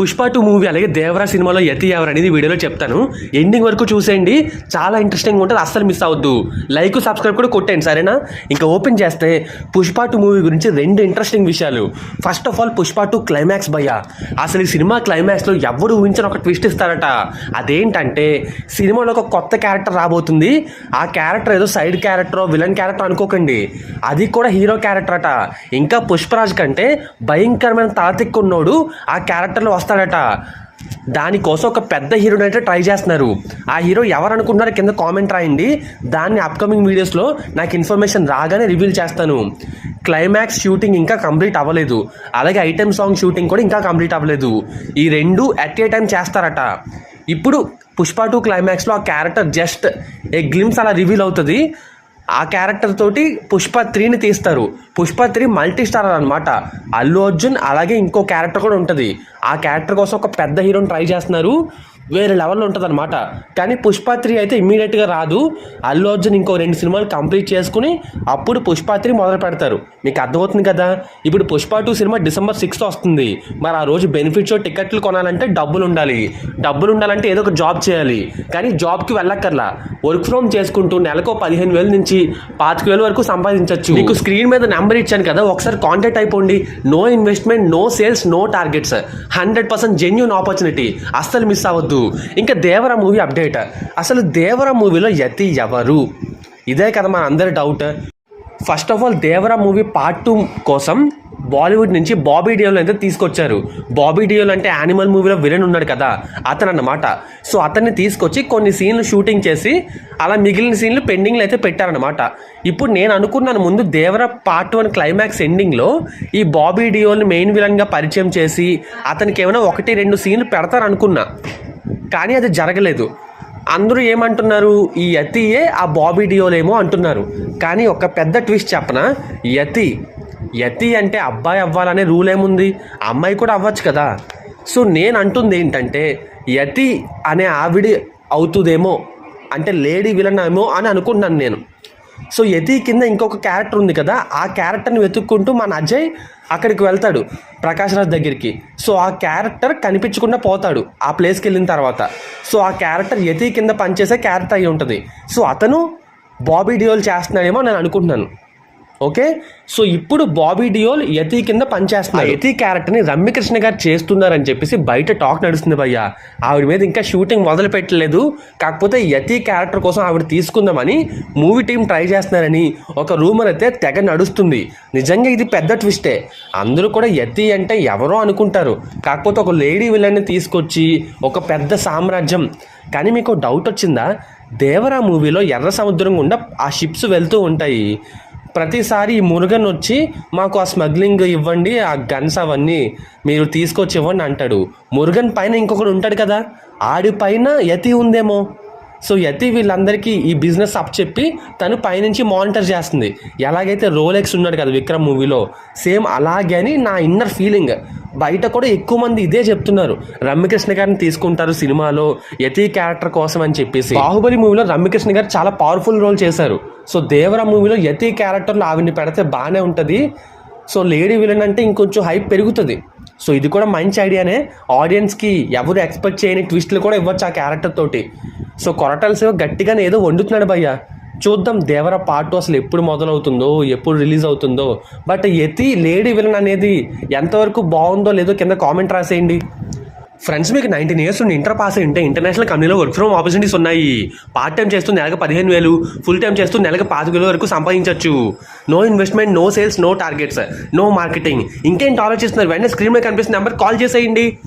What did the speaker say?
Pushpa two movie అలాగే దేవరా సినిమాలో యతి ఎవరు అనేది వీడియోలో చెప్తాను. ఎండింగ్ వరకు చూసేయండి. చాలా ఇంట్రెస్టింగ్ ఉంటుంది. అస్సలు మిస్ అవ్వద్దు. లైక్ సబ్స్క్రైబ్ కూడా కొట్టండి సరేనా? ఇంకా ఓపెన్ చేస్తే పుష్ప టూ మూవీ గురించి రెండు ఇంట్రెస్టింగ్ విషయాలు. First of all Pushpa two climax భయ్య. అసలు ఈ సినిమా క్లైమాక్స్లో ఎవరు ఊహించిన ఒక ట్విస్ట్ ఇస్తారట. అదేంటంటే సినిమాలో ఒక కొత్త క్యారెక్టర్ రాబోతుంది. ఆ క్యారెక్టర్ ఏదో సైడ్ క్యారెక్టర్ విలన్ క్యారెక్టర్ అనుకోకండి. అది కూడా హీరో క్యారెక్టర్ అట. ఇంకా పుష్పరాజ్ కంటే భయంకరమైన తాతిక్కున్నోడు ఆ క్యారెక్టర్లో వస్తాడట దానికోసం ఒక పెద్ద హీరోని అయితే ట్రై చేస్తున్నారు. ఆ హీరో ఎవరు అనుకుంటున్నారో కింద కామెంట్ రాయండి. దాన్ని అప్కమింగ్ వీడియోస్లో నాకు ఇన్ఫర్మేషన్ రాగానే రివీల్ చేస్తాను. క్లైమాక్స్ షూటింగ్ ఇంకా కంప్లీట్ అవ్వలేదు. అలాగే ఐటెం సాంగ్ షూటింగ్ కూడా ఇంకా కంప్లీట్ అవ్వలేదు. ఈ రెండు అట్ ఏ టైం చేస్తారట. ఇప్పుడు పుష్ప టూ క్లైమాక్స్లో ఆ క్యారెక్టర్ జస్ట్ ఏ గ్లిమ్స్ అలా రివీల్ అవుతుంది. ఆ క్యారెక్టర్ తోటి పుష్ప త్రీని తీస్తారు. పుష్ప త్రీ మల్టీ స్టార్ అనమాట అల్లు అర్జున్ అలాగే ఇంకో క్యారెక్టర్ కూడా ఉంటుంది. ఆ క్యారెక్టర్ కోసం ఒక పెద్ద హీరోని ట్రై చేస్తున్నారు. వేరే లెవెల్లో ఉంటుంది అనమాట కానీ పుష్ప త్రీ అయితే ఇమ్మీడియట్గా రాదు. అల్లు అర్జున్ ఇంకో రెండు సినిమాలు కంప్లీట్ చేసుకుని అప్పుడు పుష్ప త్రీ మొదలు పెడతారు. మీకు అర్థమవుతుంది కదా? ఇప్పుడు Pushpa two cinema December sixth వస్తుంది. మరి ఆ రోజు బెనిఫిట్ షో టికెట్లు కొనాలంటే డబ్బులు ఉండాలి. డబ్బులు ఉండాలంటే ఏదో ఒక జాబ్ చేయాలి. కానీ జాబ్కి వెళ్ళక్కర్లా. వర్క్ ఫ్రమ్ చేసుకుంటూ నెలకు పదిహేను వేల నుంచి పాతిక వేల వరకు సంపాదించవచ్చు మీకు స్క్రీన్ మీద నెంబర్ ఇచ్చాను కదా? ఒకసారి కాంటాక్ట్ అయిపోండి. No investment no sales no targets hundred percent genuine opportunity అస్సలు మిస్ అవ్వద్దు. ఇంకా దేవర మూవీ అప్డేట్. అసలు దేవర మూవీలో యతి ఎవరు? ఇదే కదా మన అందరి doubt first of all Devara movie part two కోసం బాలీవుడ్ నుంచి బాబీ డియోల్ అయితే తీసుకొచ్చారు. బాబీ డియోల్ అంటే యానిమల్ మూవీలో విలన్ ఉన్నాడు కదా అతను అన్నమాట. సో అతన్ని తీసుకొచ్చి కొన్ని సీన్లు షూటింగ్ చేసి అలా మిగిలిన సీన్లు పెండింగ్లో అయితే పెట్టారనమాట ఇప్పుడు నేను అనుకున్నాను ముందు దేవర పార్ట్ వన్ క్లైమాక్స్ ఎండింగ్లో ఈ బాబీ డియోల్ని మెయిన్ విలన్గా పరిచయం చేసి అతనికి ఏమైనా ఒకటి రెండు సీన్లు పెడతారనుకున్నా. కానీ అది జరగలేదు. అందరూ ఏమంటున్నారు? ఈ యతియే ఆ బాబీ డియోలేమో అంటున్నారు. కానీ ఒక పెద్ద ట్విస్ట్ చెప్పనా యతి యతి అంటే అబ్బాయి అవ్వాలనే రూల్ ఏముంది అమ్మాయి కూడా అవ్వచ్చు కదా? సో నేను అంటుంది ఏంటంటే యతి అనే ఆవిడ అవుతుందేమో? అంటే లేడీ విలన్ ఏమో అని అనుకుంటున్నాను నేను. సో యతి కింద ఇంకొక క్యారెక్టర్ ఉంది కదా ఆ క్యారెక్టర్ని వెతుక్కుంటూ మన అజయ్ అక్కడికి వెళ్తాడు ప్రకాష్ రాజ్ దగ్గరికి. సో ఆ క్యారెక్టర్ కనిపించకుండా పోతాడు ఆ ప్లేస్కి వెళ్ళిన తర్వాత. సో ఆ క్యారెక్టర్ యతి కింద పనిచేసే క్యారెక్టర్ అయి ఉంటుంది. సో అతను బాబీ డియోల్ చేస్తున్నాడేమో నేను అనుకుంటున్నాను. ఓకే? సో ఇప్పుడు బాబీ డియోల్ యతి కింద పనిచేస్తున్నారు యతి క్యారెక్టర్ని రమ్యకృష్ణ గారు చేస్తున్నారని చెప్పేసి బయట టాక్ నడుస్తుంది భయ్య. ఆవిడ మీద ఇంకా షూటింగ్ మొదలు పెట్టలేదు కాకపోతే యతి క్యారెక్టర్ కోసం ఆవిడ తీసుకుందామని మూవీ టీం ట్రై చేస్తున్నారని ఒక రూమర్ అయితే తెగ నడుస్తుంది. నిజంగా ఇది పెద్ద ట్విస్టే అందరూ కూడా యతి అంటే ఎవరో అనుకుంటారు. కాకపోతే ఒక లేడీ విలన్ని తీసుకొచ్చి ఒక పెద్ద సామ్రాజ్యం. కానీ మీకు డౌట్ వచ్చిందా? దేవరా మూవీలో ఎర్ర సముద్రం గుండా ఆ షిప్స్ వెళ్తూ ఉంటాయి. ప్రతిసారి ఈ మురుగన్ వచ్చి మాకు ఆ స్మగ్లింగ్ ఇవ్వండి ఆ గన్స్ అవన్నీ మీరు తీసుకొచ్చి ఇవ్వండి అంటాడు. మురుగన్ పైన ఇంకొకడు ఉంటాడు కదా ఆడి పైన యతి ఉందేమో. సో యతి వీళ్ళందరికీ ఈ బిజినెస్ అప్ చెప్పి తను పైనుంచి మానిటర్ చేస్తుంది. ఎలాగైతే రోలెక్స్ ఉన్నాడు కదా విక్రమ్ మూవీలో సేమ్ అలాగే అని నా ఇన్నర్ ఫీలింగ్ బయట కూడా ఎక్కువ మంది ఇదే చెప్తున్నారు. రమ్యకృష్ణ గారిని తీసుకుంటారు సినిమాలో యతి క్యారెక్టర్ కోసం అని చెప్పేసి. బాహుబలి మూవీలో రమ్యకృష్ణ గారు చాలా పవర్ఫుల్ రోల్ చేశారు. సో దేవర మూవీలో యతి క్యారెక్టర్లో ఆవిడ్ని పెడితే బాగానే ఉంటుంది. సో లేడీ విలన్ అంటే ఇంకొంచెం హైప్ పెరుగుతుంది. సో ఇది కూడా మంచి ఐడియానే. ఆడియన్స్కి ఎవరు ఎక్స్పెక్ట్ చేయని ట్విస్ట్లు కూడా ఇవ్వచ్చు ఆ క్యారెక్టర్ తోటి. సో కొరటల్స్ గట్టిగానే ఏదో వండుతున్నాడు భయ్య. చూద్దాం దేవర పార్ట్ అసలు ఎప్పుడు మొదలవుతుందో ఎప్పుడు రిలీజ్ అవుతుందో. బట్ ఎతి లేడీ విలన్ అనేది ఎంతవరకు బాగుందో లేదో కింద కామెంట్ రాసేయండి. ఫ్రెండ్స్ మీకు నైన్టీన్ ఇయర్స్ నుండి ఇంటర్ పాస్ అయింటే ఇంటర్నేషనల్ కంపెనీలో వర్క్ ఫ్రమ్ ఆపర్చునిటీస్ ఉన్నాయి. పార్ట్ టైం చేస్తూ నెలకు పదిహేను వేలు ఫుల్ టైం చేస్తూ నెలకు పాతిక వేలు వరకు సంపాదించవచ్చు no investment no sales no targets no marketing. ఇంకేంటి ఆలోచిస్తున్నారు వెంటనే స్క్రీన్ మీద కనిపిస్తున్న నెంబర్ కాల్ చేసేయండి.